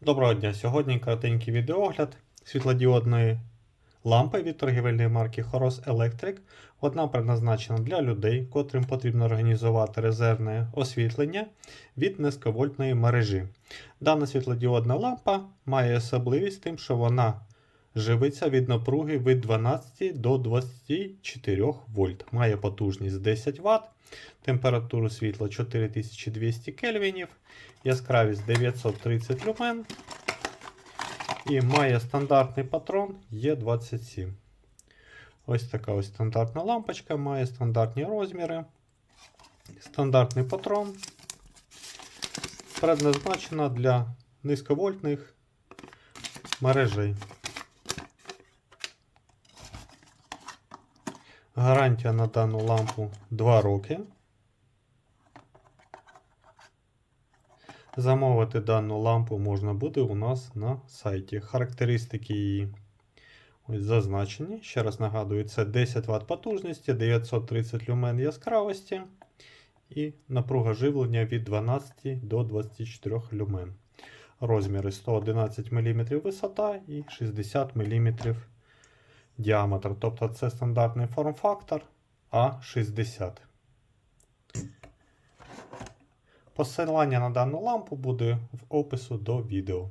Доброго дня! Сьогодні коротенький відеогляд світлодіодної лампи від торгівельної марки Horos Electric. Одна предназначена для людей, котрим потрібно організувати резервне освітлення від низьковольтної мережі. Дана світлодіодна лампа має особливість тим, що вона живиться від напруги від 12 до 24 вольт. Має потужність 10 Вт, температуру світла 4200 кельвінів, яскравість 930 люмен і має стандартний патрон Е27. Ось така ось стандартна лампочка, має стандартні розміри, стандартний патрон, предназначена для низьковольтних мережей. Гарантія на дану лампу 2 роки. Замовити дану лампу можна буде у нас на сайті. Характеристики її ось зазначені. Ще раз нагадую, це 10 Вт потужності, 930 люмен яскравості і напруга живлення від 12 до 24 люмен. Розміри 111 мм висота і 60 мм діаметр. Тобто це стандартний форм-фактор А60. Посилання на дану лампу буде в опису до відео.